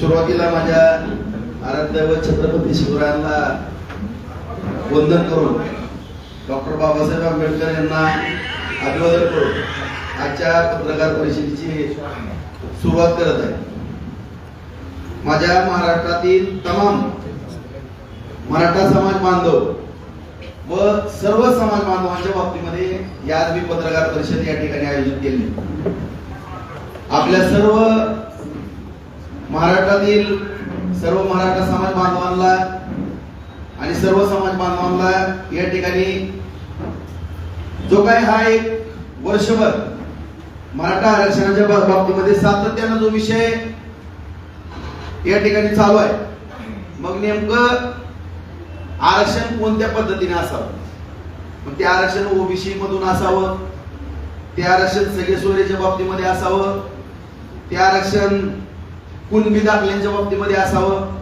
सुरुवातीला माझ्या आराध्य व छत्रपती शिवरायांना वंदन करून डॉक्टर बाबासाहेब आंबेडकर यांना अभिवादन करून आजच्या पत्रकार परिषदेची सुरुवात करत आहे. माझ्या महाराष्ट्रातील तमाम मराठा समाज बांधव व सर्व समाज बांधवांच्या बाबतीमध्ये याच मी पत्रकार परिषद या ठिकाणी आयोजित केली. आपल्या सर्व महाराष्ट्रातील सर्व मराठा समाज बांधवांना आणि सर्व समाज बांधवांना या ठिकाणी जो काय हा एक वर्षभर मराठा आरक्षणाच्या बाबतीमध्ये सातत्यानं जो विषय या ठिकाणी चालू आहे मग नेमकं आरक्षण कोणत्या पद्धतीने असावं? मग ते आरक्षण ओबीसी मधून असावं ते आरक्षण सगळे सोयरीच्या बाबतीमध्ये असावं ते आरक्षण कुणबी दाखल्यांच्या बाबतीमध्ये असावं?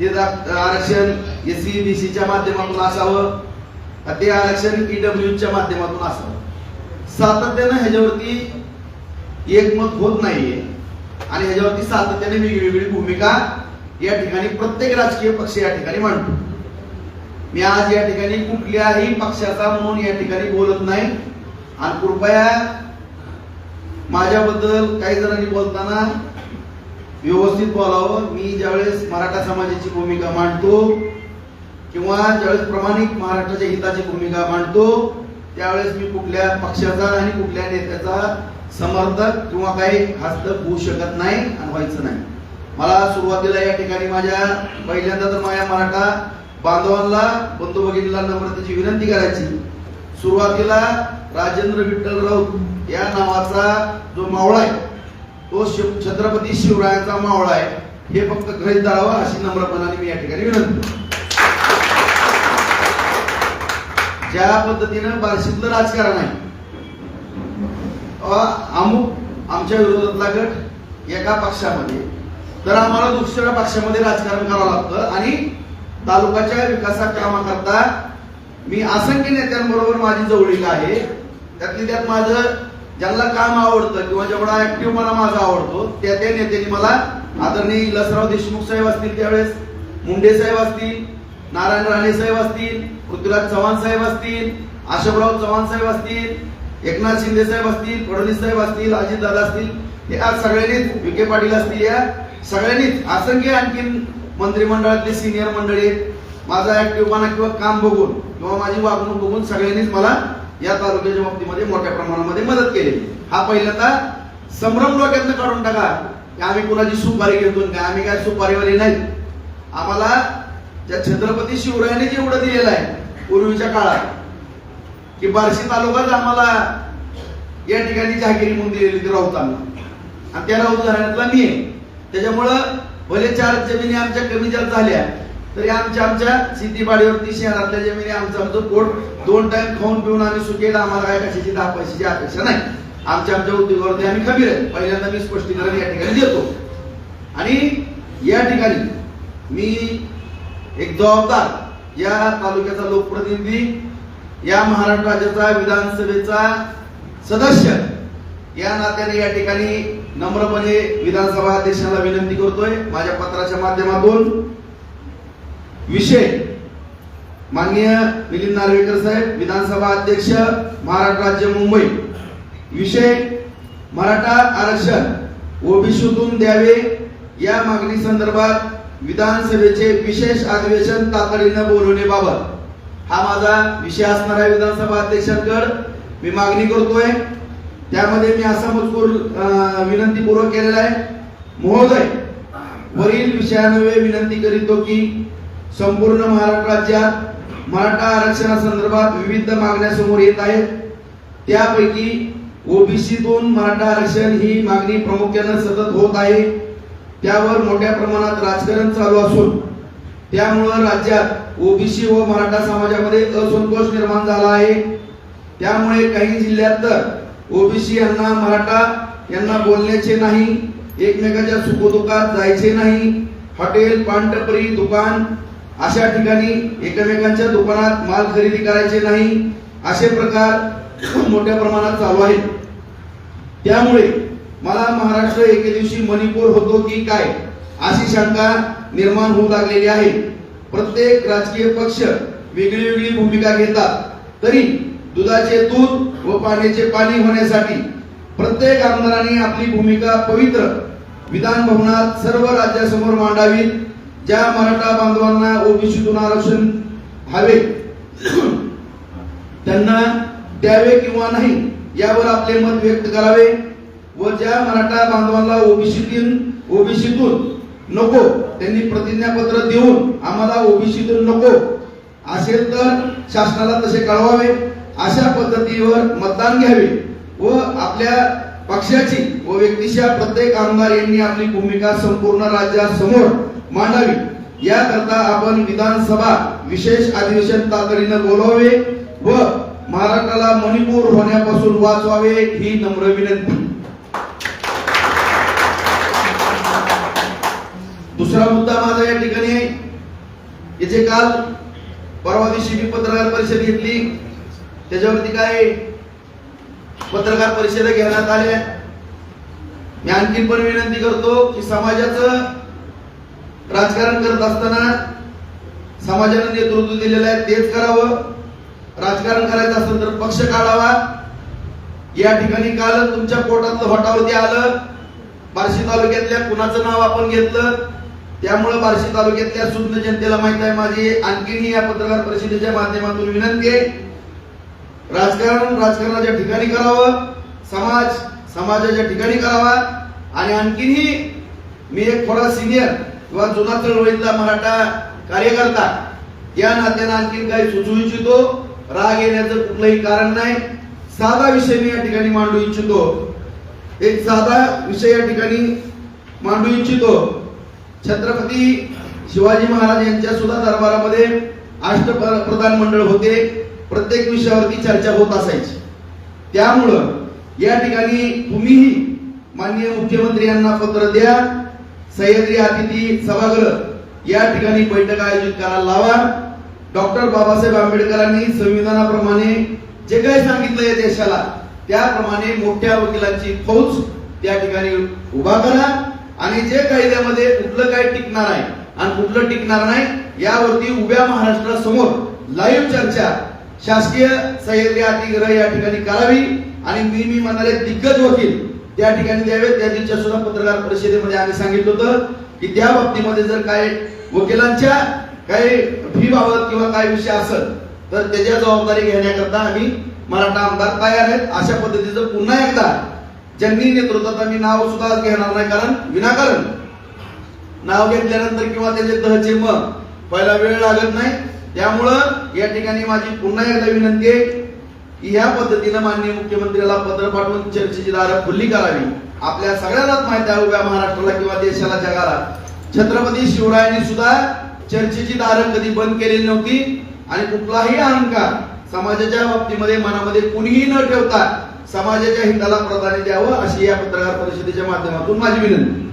ते दा- आरक्षण एस सी बी सीच्या माध्यमातून असावं? ते आरक्षण ईडब्ल्यूच्या माध्यमातून असावं? सातत्यानं ह्याच्यावरती एकमत होत नाहीये. आणि ह्याच्यावरती सातत्याने वेगवेगळी भूमिका या ठिकाणी प्रत्येक राजकीय पक्ष या ठिकाणी मांडतो. मी आज या ठिकाणी कुठल्याही पक्षाचा म्हणून या ठिकाणी बोलत नाही. आणि कृपया माझ्याबद्दल काही जणांनी बोलताना व्यवस्थित बोलावं. मी ज्यावेळेस मराठा समाजाची भूमिका मांडतो किंवा ज्यावेळेस प्रामाणिक महाराष्ट्राच्या हिताची भूमिका मांडतो त्यावेळेस मी कुठल्या पक्षाचा आणि कुठल्या नेत्याचा समर्थक किंवा काही हस्तक होऊ शकत नाही आणि व्हायचं नाही. मला सुरुवातीला या ठिकाणी माझ्या पहिल्यांदा तर माझ्या मराठा बांधवांना बंधू भगिनीला नम्रतेची विनंती करायची. सुरुवातीला राजेंद्र विठ्ठल राऊत या नावाचा जो मावळा आहे तो शिव छत्रपती शिवरायांचा मावळा आहे. हे फक्त ग्रहित धरावा अशी नम्रपणाने मी या ठिकाणी विनंती ज्या पद्धतीनं बार्शीतलं राजकारण आहे अमुक आमच्या विरोधातला गट एका पक्षामध्ये तर आम्हाला दुसऱ्या पक्षामध्ये राजकारण करावं लागतं आणि तालुक्याच्या विकासा कामाकरता मी असंख्य नेत्यांबरोबर माझी जवळीक आहे. त्यातली त्यात माझं ज्यांना काम आवडतं किंवा जेवढा ऍक्टिव्ह मला माझा आवडतो त्या त्या नेत्यांनी मला आदरणीय लसराव देशमुख साहेब असतील त्यावेळेस मुंडे साहेब असतील नारायण राणे साहेब असतील पृथ्वीराज चव्हाण साहेब असतील अशोकराव चव्हाण साहेब असतील एकनाथ शिंदे साहेब असतील फडणवीस साहेब असतील अजित दादा असतील हे आज सगळ्यांनीच विखे पाटील असतील या सगळ्यांनीच असंख्य आणखीन मंत्रिमंडळातले सिनियर मंडळी माझा माझा ऍक्टिव्हपणा किंवा काम बघून किंवा माझी वागणूक बघून सगळ्यांनीच मला या तालुक्याच्या बाबतीमध्ये मोठ्या प्रमाणामध्ये मदत केली हा पहिल्यांदा संभ्रम डोक्यातनं काढून टाका. की आम्ही कुणाची सुपारी घेतो काय? आम्ही काय सुपारीवाली नाही. आम्हाला ज्या छत्रपती शिवरायांनी जेवढं दिलेलं आहे पूर्वीच्या काळात की बार्शी तालुकाच आम्हाला या ठिकाणी जहागिरी म्हणून दिलेली ती राऊतांना आणि त्या राऊत घराण्यातला मी आहे. त्याच्यामुळं भले चार जमिनी आमच्या कमी जास्त झाल्या तरी आमच्या आमच्या शेतीबाडीवरती शहरातल्या जमिनी आमचं आमचं पोट दोन टाइम खाऊन पिऊन आम्ही सुकेला आम्हाला काय कशाची दहा पैशाची अपेक्षा नाही. आमच्या आमच्या उद्योगावरती आम्ही खबीर आहे. पहिल्यांदा मी स्पष्टीकरण या ठिकाणी देतो. आणि या ठिकाणी मी एक जबाबदार या तालुक्याचा लोकप्रतिनिधी या महाराष्ट्र राज्याचा विधानसभेचा सदस्य या नात्याने या ठिकाणी नम्रपणे विधानसभा अध्यक्षांना विनंती करतोय. माझ्या पत्राच्या माध्यमातून विषय. माननीय मिलिंद नार्वेकर साहेब विधानसभा अध्यक्ष महाराष्ट्र राज्य मुंबई. विषय मराठा आरक्षण. ओबीसीतून द्यावे. या मागणी संदर्भात विधानसभेचे विशेष अधिवेशन तातडीनं बोलवण्याबाबत. हा माझा विषय असणार आहे विधानसभा अध्यक्षांकड. मी मागणी करतोय. त्यामध्ये मी असा मजकूर विनंतीपूर्वक केलेला आहे. महोदय वरील विषयान्वये विनंती करीतो की संपूर्ण महाराष्ट्र राज्यात मराठा आरक्षणासंदर्भात विविध मागण्या समोर येत आहेत. त्यापैकी ओबीसीतून मराठा आरक्षण ही मागणी प्रामुख्यानं सतत होत आहे. त्यावर मोठ्या प्रमाणात राजकारण चालू असून त्यामुळं राज्यात ओबीसी व मराठा समाजामध्ये असंतोष निर्माण झाला आहे. त्यामुळे काही जिल्ह्यात तर ओबीसी यांना मराठा यांना बोलण्याचे नाही एकमेकांच्या सुखदुःखात जायचे नाही. हॉटेल पानटपरी दुकान अशा ठिकाणी एकमेकांच्या दुकानात माल खरेदी करायचे नाही असे प्रकार मोठ्या प्रमाणात चालू आहेत. त्यामुळे मला महाराष्ट्र एके दिवशी मणिपूर होतो की काय अशी शंका निर्माण होऊ लागलेली आहे. प्रत्येक राजकीय पक्ष वेगळी वेगळी भूमिका घेतात. तरी दुधाचे दूध व पाण्याचे पाणी होण्यासाठी प्रत्येक आमदारांनी आपली भूमिका पवित्र विधान भवनात सर्व राज्यासमोर मांडावी ज्या मराठा बांधवांना ओबीसीतून आरक्षण हवे त्यांना द्यावे किंवा नाही यावर आपले मत व्यक्त करावे व ज्या मराठा बांधवांना ओबीसीतून ओबीसीतून नको त्यांनी प्रतिज्ञापत्र देऊन आम्हाला ओबीसीतून नको असेल तर शासनाला तसे कळवावे अशा पद्धतीवर मतदान घ्यावे व आपल्या पक्षाची व व्यक्तीच्या प्रत्येक आमदार यांनी आपली भूमिका संपूर्ण राज्यासमोर मांडावी. याकरता आपण विधानसभा विशेष अधिवेशन तातडीनं बोलवावे व महाराष्ट्राला मणिपूर होण्यापासून वाचवावे ही नम्र विनंती. दुसरा मुद्दा माझा या ठिकाणी याचे काल परवा दिवशी मी पत्रकार परिषद घेतली. त्याच्यावरती काय पत्रकार परिषद घेण्यात आल्या मी आणखी पण विनंती करतो की समाजाचं राजकारण करत असताना समाजाने नेतृत्व दिलेलं आहे तेच करावं. राजकारण करायचं असेल तर पक्ष काढावा. या ठिकाणी काल तुमच्या पोटातलं होटावरती आलं. बार्शी तालुक्यातल्या कुणाचं नाव आपण घेतलं? त्यामुळे बार्शी तालुक्यातल्या सुज्ञ जनतेला माहीत आहे. माझी आणखीनही या पत्रकार परिषदेच्या माध्यमातून विनंती आहे. राजकारण राजकारणाच्या ठिकाणी करावं समाज समाजाच्या ठिकाणी करावा. आणि आणखीनही मी एक थोडा सिनियर किंवा जुना चळवळीतला मराठा कार्यकर्ता या नात्यानं आणखीन काही सुचवू इच्छितो. राग येण्याचं कुठलंही कारण नाही. साधा विषय मी या ठिकाणी मांडू इच्छितो. एक साधा विषय या ठिकाणी मांडू इच्छितो. छत्रपती शिवाजी महाराज यांच्या सुद्धा दरबारामध्ये अष्टप्रधान मंडळ होते. प्रत्येक विषयावरती चर्चा होत असायची. त्यामुळं या ठिकाणी तुम्हीही माननीय मुख्यमंत्री यांना पत्र द्या. सह्याद्री अतिथी सभागृह या ठिकाणी बैठक आयोजित करायला लावा. डॉक्टर बाबासाहेब आंबेडकरांनी संविधानाप्रमाणे जे काही सांगितलं या देशाला त्याप्रमाणे मोठ्या वकिलांची फौज त्या ठिकाणी उभा करा. आणि जे कायद्यामध्ये कुठलं काय टिकणार आहे आणि कुठलं टिकणार नाही यावरती उभ्या महाराष्ट्रासमोर लाईव्ह चर्चा शासकीय सह्याद्री अतिग्रह या ठिकाणी करावी आणि मी मी म्हणणारे दिग्गज वकील त्या ठिकाणी द्यावे त्या दिवशी सुद्धा पत्रकार परिषदेमध्ये आम्ही सांगितलं होतं की त्या बाबतीमध्ये जर काय वकिलांच्या काही फी बाबत किंवा काय विषय असेल तर त्याच्या जबाबदारी घेण्याकरता आम्ही मराठा आमदार तयार आहेत. अशा पद्धतीचं पुन्हा एकदा ज्यांनी नेतृत्वात आम्ही नाव सुद्धा घेणार नाही कारण विनाकारण नाव घेतल्यानंतर किंवा त्याचे तहचे मग पहिला वेळ लागत नाही. त्यामुळं या ठिकाणी माझी पुन्हा एकदा विनंती आहे की या पद्धतीनं माननीय मुख्यमंत्र्याला पत्र पाठवून चर्चेची दारं खुल्ली करावी. आपल्या सगळ्यांनाच माहिती आहे उभ्या महाराष्ट्राला किंवा देशाला जगाला. छत्रपती शिवरायांनी सुद्धा चर्चेची दारं कधी बंद केलेली नव्हती आणि कुठलाही अहंकार समाजाच्या बाबतीमध्ये मनामध्ये कुणीही न ठेवता समाजाच्या हिताला प्राधान्य द्यावं अशी या पत्रकार परिषदेच्या माध्यमातून माझी विनंती.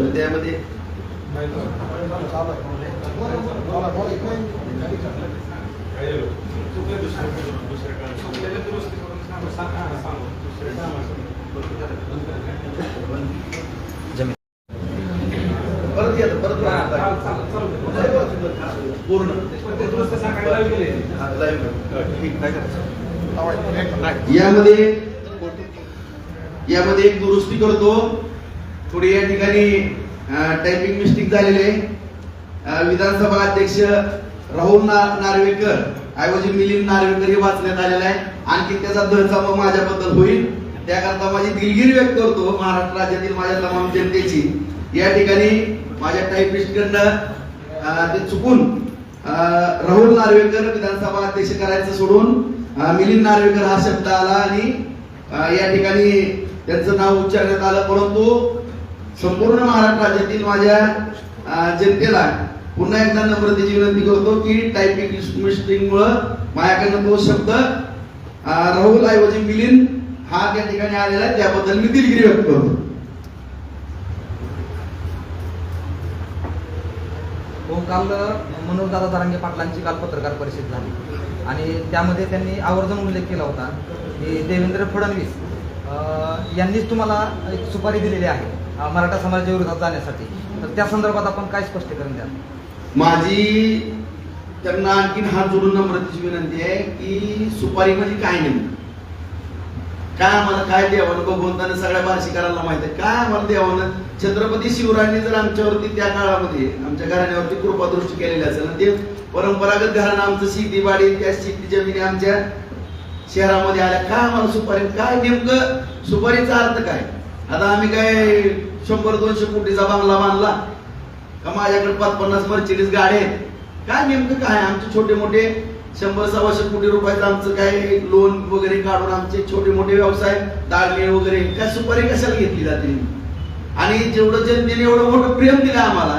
तर त्यामध्ये परत या परत पूर्ण. यामध्ये यामध्ये एक दुरुस्ती करतो. थोडी या ठिकाणी टायपिंग मिस्टेक झालेले विधानसभा अध्यक्ष राहुल ना- नार्वेकर ऐवजी मिलिंद नार्वेकर हे वाचण्यात आलेलं आहे. आणखी त्याचा दहचा माझ्याबद्दल होईल. त्याकरता माझी दिलगिरी व्यक्त करतो महाराष्ट्र राज्यातील माझ्या तमाम जनतेची. या ठिकाणी माझ्या टायपिस्टकडनं ते चुकून राहुल नार्वेकर विधानसभा अध्यक्ष करायचं सोडून मिलिंद नार्वेकर हा शब्द आला आणि या ठिकाणी त्यांचं नाव उच्चारण्यात आलं. परंतु संपूर्ण महाराष्ट्र राज्यातील माझ्या जनतेला पुन्हा एकदा नम्रतेची विनंती करतो की टायपिंग मिस्टेक माझ्याकडनं तो शब्द राहुल ऐवजी मिलिंद हा त्या ठिकाणी आलेला आहे त्याबद्दल मी दिलगिरी व्यक्त करतो. हो काल मनोजदादा दरांगे पाटलांची काल पत्रकार परिषद झाली. आणि त्यामध्ये त्यांनी आवर्जून उल्लेख केला होता की देवेंद्र फडणवीस यांनीच तुम्हाला एक सुपारी दिलेली आहे. मराठा समाजाच्या विरोधात जाण्यासाठी. तर त्या संदर्भात आपण काय स्पष्टीकरण द्या माझी त्यांना आणखीन हात जोडून नम्रतेची विनंती आहे की सुपारी म्हणजे काय नेमकं काय आम्हाला काय देवानं भगवंतानं सगळ्या भाषिकारांना माहीत आहे? काय आम्हाला देवानं? छत्रपती शिवरायांनी जर आमच्यावरती त्या काळामध्ये आमच्या घराण्यावरती कृपादृष्टी केलेली असेल ते परंपरागत घराणं आमचं शेतीवाडी त्या शेती जमिनी आमच्या शहरामध्ये आल्या. काय आम्हाला सुपारी काय नेमकं सुपारीचा अर्थ काय? आता आम्ही काय शंभर दोनशे कोटीचा बांगला बांधला? का माझ्याकडे पाच पन्नास मर्चिडीज गाड्या आहेत? काय नेमकं काय? आमचे छोटे मोठे शंभर सव्वाशे कोटी रुपयाचं आमचं काय लोन वगैरे काढून आमचे छोटे मोठे व्यवसाय दागणे वगैरे काय सुपारी कशाला घेतली जाते? आणि जेवढं जनतेने एवढं मोठं प्रेम दिलं आम्हाला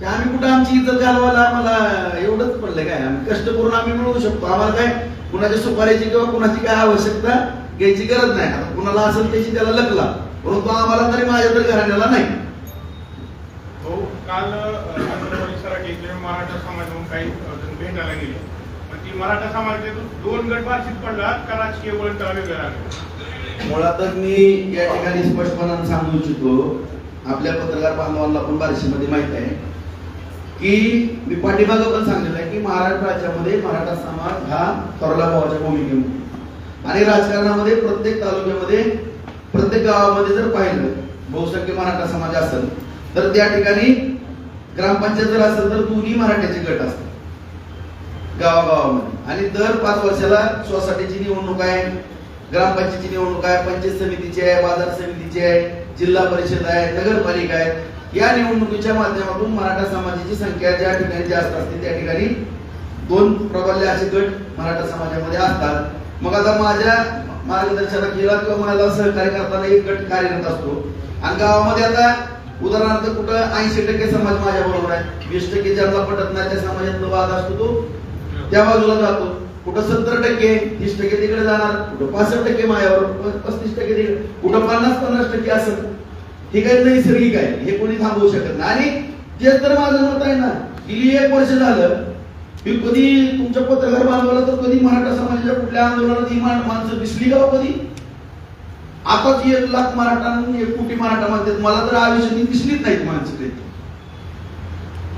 ते आम्ही कुठं आमची इज्जत घालवायला आम्हाला एवढंच पडलं काय? आम्ही कष्ट करून आम्ही मिळवू शकतो. आम्हाला काय कुणाच्या सुपारीची किंवा कुणाची काय आवश्यकता घ्यायची गरज नाही. आता कुणाला असेल त्याची त्याला लगला परंतु आम्हाला तरी माझ्या तरी घराण्याला नाही. हो काल इथे मराठा समाज म्हणून काही भेटायला गेले. ती मराठा समाजाचे दोन गट बातचीत पडलात का राजकीय वळण त्याला वेगळं मुळातच मी या ठिकाणी स्पष्टपणाने सांगू इच्छितो आपल्या पत्रकार बांधवांना पण बार्शीमध्ये माहीत आहे की मी पाठीमागं पण सांगितलं आहे की महाराष्ट्र राज्यामध्ये मराठा समाज हा थोरला भावाच्या भूमिकेमध्ये. आणि राजकारणामध्ये प्रत्येक तालुक्यामध्ये प्रत्येक गावामध्ये जर पाहिलं बहुसंख्य मराठा समाज असेल तर त्या ठिकाणी ग्रामपंचायत जर असेल तर दोन्ही मराठ्याचे गट असतात. गावागावामध्ये. आणि दर पाच वर्षाला सोसायटीची निवडणूक आहे ग्रामपंचायतीची निवडणूक आहे पंचायत समितीची आहे बाजार समितीची आहे जिल्हा परिषद आहे नगरपालिका आहे. या निवडणुकीच्या माध्यमातून मराठा समाजाची संख्या ज्या ठिकाणी जास्त असते त्या ठिकाणी दोन प्रबल्य असे गट मराठा समाजामध्ये असतात. मग आता माझ्या मार्गदर्शनाला किंवा मला सहकार्य करताना एक गट कार्यरत असतो. आणि गावामध्ये आता उदाहरणार्थ कुठं ऐंशी टक्के समाज माझ्या बरोबर आहे. वीस टक्के ज्यांना पटत नाही त्या समाजातला वाद असतो तो. त्या बाजूला जातो. कुठं सत्तर टक्के तीस टक्के तिकडे जाणार कुठं पासष्ट टक्के माझ्यावर पस्तीस टक्के तिकडे कुठं पन्नास पन्नास टक्के असं. हे काही नैसर्गिक आहे. हे कोणी थांबवू शकत नाही. आणि तेच तर माझं मत आहे ना गेली एक वर्ष झालं मी कधी तुमच्या पत्रकार बांधवाला तर कधी मराठा समाजाच्या कुठल्या आंदोलनात ही माणसं दिसली का हो कधी? आताच एक लाख मराठा एक कोटी मराठा म्हणतात. मला तर आयुष्यात दिसलीच नाहीत माणसं ते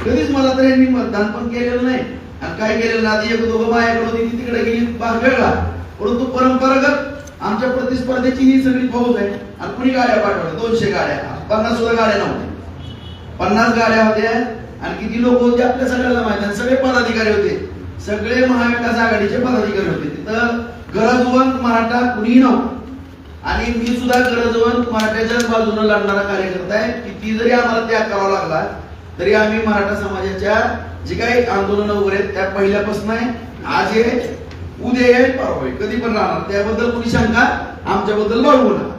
कधीच मला तर यांनी मतदान पण केलेलं नाही. आणि काय केलेलं आधी एक दोघं बायाकडे होती ती तिकडे गेली भाग वेगळा परंतु परंपरागत आमच्या प्रतिस्पर्धेची ही सगळी फौज आहे. आणि कुणी गाड्या पाठवल्या? दोनशे गाड्या. पन्नास सुद्धा गाड्या नव्हत्या. पन्नास गाड्या होत्या. आणि किती लोक होते आपल्या सगळ्याला माहिती आहे. सगळे पदाधिकारी होते. सगळे महाविकास आघाडीचे पदाधिकारी होते. तिथं गरजवंत मराठा कुणीही नव्हतं. आणि मी सुद्धा गरजवंत मराठ्याच्याच बाजूने लढणारा कार्यकर्ता आहे. किती जरी आम्हाला त्याग करावा लागला तरी आम्ही मराठा समाजाच्या जे काही आंदोलन वगैरे आहेत त्या पहिल्यापासून आहे. आज हे उद्या आहे परवा आहे कधी पण राहणार. त्याबद्दल कुणी शंका आमच्याबद्दल बाळगू नका.